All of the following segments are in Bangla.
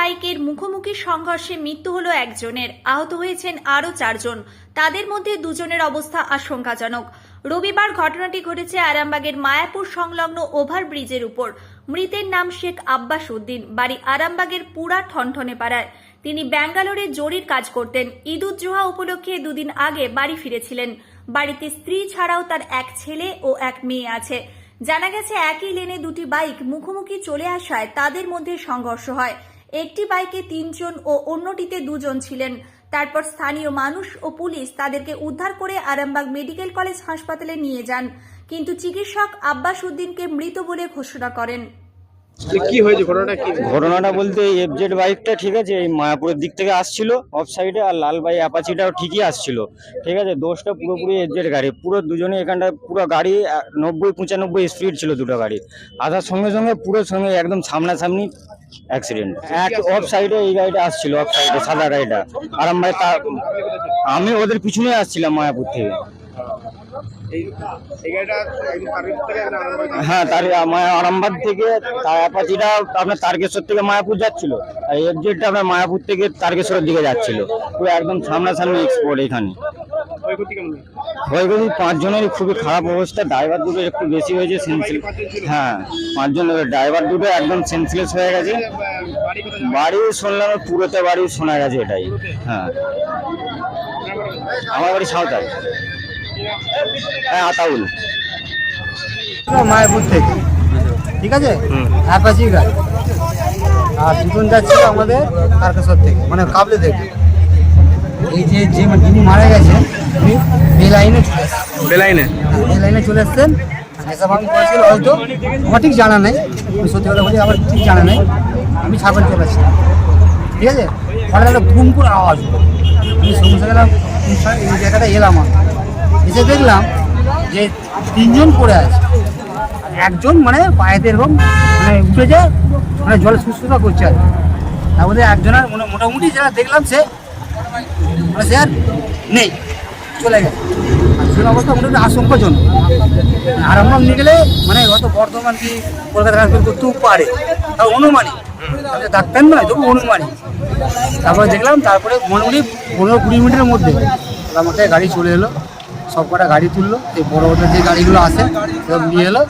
বাইকের মুখোমুখি সংঘর্ষে মৃত্যু হলো একজনের। আহত হয়েছেন আরও চারজন। তাদের মধ্যে দুজনের অবস্থা আশঙ্কাজনক। রবিবার ঘটনাটি ঘটেছে আরামবাগের মায়াপুর সংলগ্ন ওভারব্রিজের উপর। মৃতের নাম শেখ আব্বাস উদ্দিন। বাড়ি আরামবাগের পুরা ঠনঠনে পাড়ায়। তিনি ব্যাঙ্গালোরে জরির কাজ করতেন। ঈদ উজ্জোহা উপলক্ষে দুদিন আগে বাড়ি ফিরেছিলেন। বাড়িতে স্ত্রী ছাড়াও তার এক ছেলে ও এক মেয়ে আছে। জানা গেছে একই লেনে দুটি বাইক মুখোমুখি চলে আসায় তাদের মধ্যে সংঘর্ষ হয়। একটি বাইকে তিনজন ও অন্যটিতে দুজন ছিলেন। তারপর স্থানীয় মানুষ ও পুলিশ তাদেরকে উদ্ধার করে আরামবাগ মেডিকেল কলেজ হাসপাতালে নিয়ে যান। কিন্তু চিকিৎসক আব্বাস উদ্দিনকে মৃত বলে ঘোষণা করেন। ঘটনাটা কি? ঘটনাটা বলতে এফজেড বাইকটা ঠিক আছে, এই মায়াপুরের দিক থেকে আসছিল অফ সাইডে আর লাল বাই অ্যাপাচিটাও ঠিকই আসছিল, ঠিক আছে, দোষটা পুরোপুরি এফজেড গাড়ি, পুরো দুজনে এখানটা, পুরো গাড়ি নব্বই, পঁচানব্বই স্পিড ছিল দুটো গাড়ি আসার সঙ্গে সঙ্গে, পুরো সঙ্গে একদম সামনাসামনি অ্যাক্সিডেন্ট এক অফ সাইডে এই গাড়িটা আসছিল অফ সাইডে সাদা গাড়িটা আর আমরা আমি ওদের পিছনে আসছিলাম মায়াপুর থেকে এই এই গাড়িটা একদম সার্ভিস থেকে একদম আরামবাগ হ্যাঁ তার আরামবাগ থেকে তার অ্যাপাচিটা আপনার তারকেশ্বর থেকে মায়াপুর যাচ্ছিল। আর এফজেডটা আপনার মায়াপুর থেকে তারকেশ্বরের দিকে যাচ্ছিল। পুরো একদম সামনাসামনি এক্সপোর্ট এখানে। ক্ষয়ক্ষতি কেমন? পাঁচজনেরই খুবই খারাপ অবস্থা। ড্রাইভার দুটো একটু বেশি হয়েছে সেন্সিল হ্যাঁ পাঁচজন ড্রাইভার দুটো একদম সেন্সলেস হয়ে গেছে? বাড়ি শুনলাম পুরোতে বাড়ি শোনা গেছে এটাই। হ্যাঁ। আমার বাড়ি সাঁওতাল। হ্যাঁ আতাউল। মায়াপুর থেকে। ঠিক আছে? অ্যাপাচি গাড়ি আর দুজন যাচ্ছে আমাদের তারকেশ্বর থেকে মানে কাবলে থেকে। এই যে যে যিনি মারা গেছেন উনি বে লাইনে চলে এসছেন। বেলাইনে বে লাইনে চলে এসছেন। এসব আমি করেছিল হয়তো। আমার ঠিক জানা নেই। আমি সত্যি কথা বলি আমার ঠিক জানা নেই। আমি ছাগল চলেছিলাম ঠিক আছে? হঠাৎ একটা ঘুম করে আওয়াজ আমি সঙ্গে সঙ্গে গেলাম এই জায়গাটা এলাম আমি। এসে দেখলাম যে তিনজন পড়ে আছে। একজন মানে পায়েতে এরকম মানে উঠে যায় মানে জলে সুস্থতা করছে আর কি। তার মধ্যে একজনের মোটামুটি যারা দেখলাম সে মানে সে আর নেই, চলে গেছে। আর সেই অবস্থা মোটামুটি আশঙ্কাজনক। আর আমরা নিয়ে গেলে মানে হয়তো বর্ধমান কি কলকাতা ট্রান্সফার করতেও পারে, তাও অনুমানিক। আমি তো ডাক্তার নয়, তবু অনুমানিক। তারপরে দেখলাম, তারপরে মোটামুটি পনেরো কুড়ি মিনিটের মধ্যে আমাকে গাড়ি চলে এলো। সব কটা গাড়ি তুললো, এই বড় বড় যে গাড়িগুলো আছে সব নিয়ে এলো।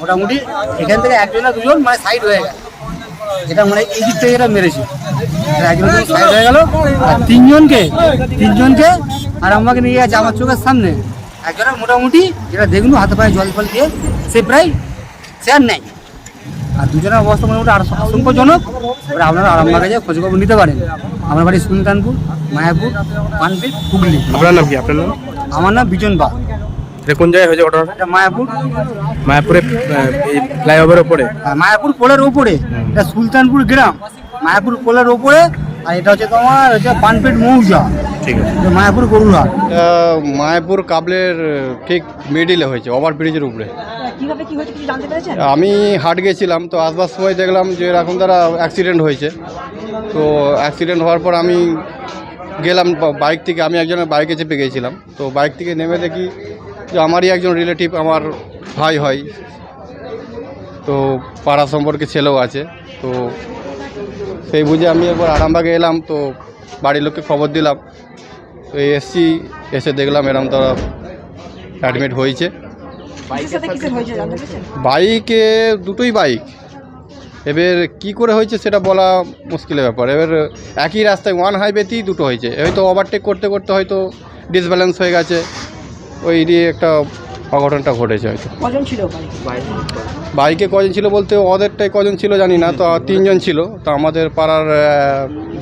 মোটামুটি এখান থেকে একজন না দুজন মানে সাইড হয়ে গেল। এটা মানে এই দিক থেকে এটা মেরেছে। এটা একজন সাইড হয়ে গেল। আর তিনজনকে তিনজনকে আর আমাকে নিয়ে গেছে আমার চোখের সামনে। একজনের মোটামুটি যেটা দেখুন, হাতে পায়ে জল ফল দিয়ে সে প্রায় সে আর নেই আর দুজনের অবস্থা মোটামুটি আরও আশঙ্কাজনক। এবার আপনারা আরামবাগে যে খোঁজখবর নিতে পারেন। আমার বাড়ি সুলতানপুর, মায়াপুর পানপিট হুগলি। আপনার নাম কি? আপনার নাম? আমার নাম বিজন বা এটা কোন জায়গায় হয়েছে ঘটনাটা? এটা মায়াপুর। মায়াপুরে ফ্লাইওভারের উপরে? আর মায়াপুর পোলের ওপরে এটা সুলতানপুর গ্রাম। মায়াপুর পোলের ওপরে আর এটা হচ্ছে তোমার হচ্ছে পানপেট মৌজা। ঠিক আছে। মায়াপুর গরুরহাট। মায়াপুর কাবলের ঠিক মিডিলে হয়েছে ওভার ব্রিজের উপরে। কীভাবে কি হয়েছে কিছু জানতে পেরেছেন? আমি হাট গেছিলাম তো আসবার সময় দেখলাম যে এরকম দ্বারা অ্যাক্সিডেন্ট হয়েছে। তো অ্যাক্সিডেন্ট হওয়ার পর আমি গেলাম বাইক থেকে আমি একজনের বাইকে চেপে গিয়েছিলাম তো বাইক থেকে নেমে দেখি যে আমারই একজন রিলেটিভ আমার ভাই হয়। তো পাড়া সম্পর্কে ছেলেও আছে। তো সেই বুঝে আমি একবার আরামবাগে এলাম তো বাড়ির লোককে খবর দিলাম। তো এসছি এসে দেখলাম এরকম তারা অ্যাডমিট হয়েছে। বাইকে দুটোই বাইক। এবার কি করে হয়েছে সেটা বলা মুশকিলের ব্যাপার। এবার একই রাস্তায় ওয়ান হাইওয়েতেই দুটো হয়েছে। হয়তো ওভারটেক করতে করতে হয়তো ডিসব্যালেন্স হয়ে গেছে। ওই দিয়ে একটা অঘটনটা ঘটেছে হয়তো। কজন ছিল বাইকে কজন ছিল বলতে ওদেরটাই কজন ছিল জানি না তো তিনজন ছিল। তো আমাদের পাড়ার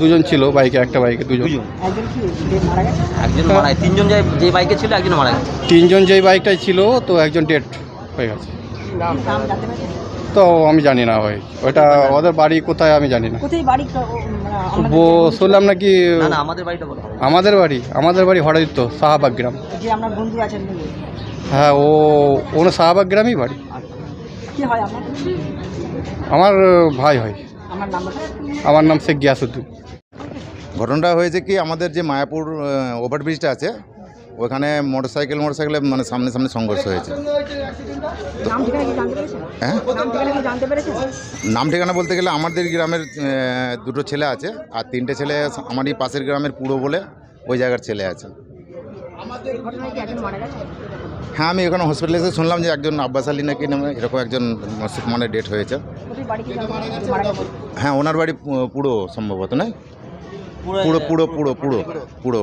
দুজন ছিল বাইকে একটা বাইকে দুজন। একজন কি যে মারা গেছে? একজন মারা গেছে। তিনজন যে বাইকে ছিল একজন মারা গেছে। তিনজন যেই বাইকটাই ছিল তো একজন ডেট হয়ে গেছে। নাম জানতে পেরেছেন? তো আমি জানি না ভাই। ওটা ওদের বাড়ি কোথায় আমি জানি না। কোথায় বাড়ি? ও, মানে শুনলাম নাকি না না আমাদের বাড়িটা বলো। আমাদের বাড়ি আমাদের বাড়ি হঠাদিত্য শাহবাগ গ্রাম। যে আপনার বন্ধু আছেন উনি। হ্যাঁ ও ওনার শাহবাগ গ্রামই বাড়ি। কি হয় আপনার? আমার ভাই হয়। আমার নাম্বারটা আমার নাম শেখ গিয়াসুদ্দিন। ঘটনাটা হয়েছে কি আমাদের যে মায়াপুর ওভারব্রিজটা আছে ওখানে মোটরসাইকেল মোটরসাইকেলে মানে সামনে সামনে সংঘর্ষ হয়েছে। নাম ঠিকানা কি জানতে পেরেছেন? হ্যাঁ? নাম ঠিকানা কি জানতে পেরেছেন? নাম ঠিকানা বলতে গেলে আমাদের গ্রামের দুটো ছেলে আছে আর তিনটে ছেলে আমারই পাশের গ্রামের পুরো বলে ওই জায়গার ছেলে আছে। ঘটনায় কি একজন মারা গেছে? হ্যাঁ আমি এখানে হসপিটালে এসে শুনলাম যে একজন আব্বাস আলী নাকি নামে এরকম একজন মানে ডেট হয়েছে। হ্যাঁ ওনার বাড়ি পুরো সম্ভবত নয় পুরো পুরো পুরো পুরো পুরো।